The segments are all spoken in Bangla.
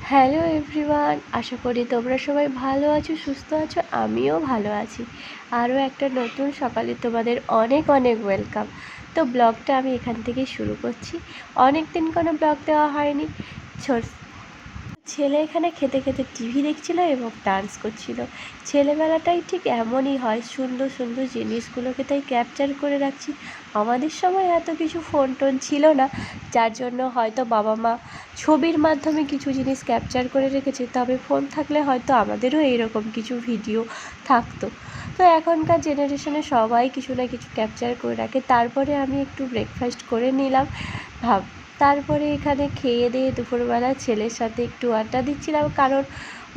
হ্যালো এভরিওয়ান, আশা করি তোমরা সবাই ভালো আছো, সুস্থ আছো, আমিও ভালো আছি। আরও একটা নতুন সকালে তোমাদের অনেক অনেক ওয়েলকাম। তো ব্লগটা আমি এখান থেকেই শুরু করছি। অনেক দিন কোনো ব্লগ দেওয়া হয়নি। ছেলে এখানে খেতে খেতে টিভি দেখছিল এবং ডান্স করছিল। ছেলেবেলাটাই ঠিক এমনই হয়, সুন্দর সুন্দর জিনিসগুলোকে তাই ক্যাপচার করে রাখছি। আমাদের সময় এত কিছু ফোন টোন ছিল না, যার জন্য হয়তো বাবা মা ছবির মাধ্যমে কিছু জিনিস ক্যাপচার করে রেখেছে, তবে ফোন থাকলে হয়তো আমাদেরও এইরকম কিছু ভিডিও থাকতো। তো এখনকার জেনারেশনে সবাই কিছু না কিছু ক্যাপচার করে রাখে। তারপরে আমি একটু ব্রেকফাস্ট করে নিলাম, ভাব, তারপরে এখানে খেয়ে দিয়ে দুপুরবেলা ছেলের সাথে একটু আড্ডা দিচ্ছিলাম, কারণ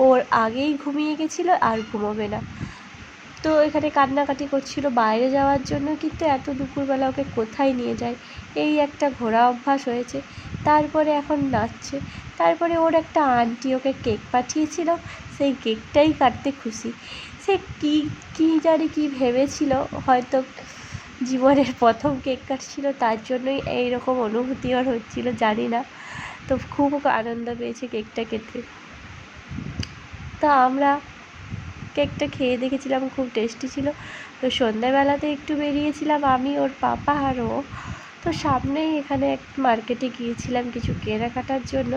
ওর আগেই ঘুমিয়ে গেছিল আর ঘুমোবে না। তো এখানে কান্নাকাটি করছিল বাইরে যাওয়ার জন্য, কিন্তু এত দুপুরবেলা ওকে কোথায় নিয়ে যায়? এই একটা ঘোরা অভ্যাস হয়েছে। তারপরে এখন নাচছে। তারপরে ওর একটা আন্টি ওকে কেক পাঠিয়েছিল। সেই কেকটাই কাটতে খুশি। সে কী কী জানি কী ভেবেছিল, হয়তো জীবনের প্রথম কেক কাটছিল, তার জন্যই এইরকম অনুভূতি ওর হচ্ছিল, জানি না। তো খুব আনন্দ পেয়েছে কেকটা কেটে তো আমরা কেকটা খেয়ে দেখেছিলাম, খুব টেস্টি ছিল। তো সন্ধ্যাবেলাতে একটু বেরিয়েছিলাম আমি, ওর পাপা আর ও। তো সামনেই এখানে এক মার্কেটে গিয়েছিলাম কিছু কেনাকাটার জন্য।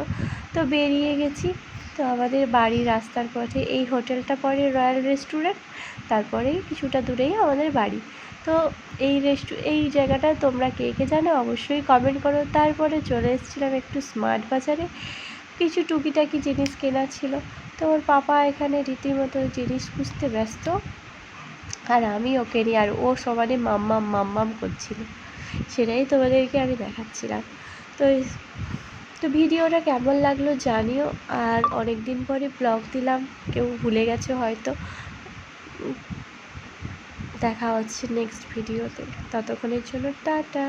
তো বেরিয়ে গেছি। তো আমাদের বাড়ির রাস্তার পথে এই হোটেলটা পড়ে রয়্যাল রেস্টুরেন্ট। তারপরেই কিছুটা দূরেই আমাদের বাড়ি। তো এই রেস্টু, এই জায়গাটা তোমরা কে কে জানো অবশ্যই কমেন্ট করো। তারপরে চলে এসেছিলাম একটু স্মার্ট বাজারে। কিছু টুকিটাকি জিনিস কেনা ছিল। তো ওর পাপা এখানে রীতিমতো জিনিস খুঁজতে ব্যস্ত। আর আমি ওকে নিয়ে, আর ও সমানে মাম্মাম মাম্মাম করছিল। সেটাই তোমাদেরকে আমি দেখাচ্ছিলাম। তো তো ভিডিওটা কেমন লাগল জানিও। আর অনেক দিন পরে ব্লগ দিলাম, কেউ ভুলে গেছে হয়তো। দেখা হচ্ছে নেক্সট ভিডিওতে ততক্ষণের জন্য টাটা।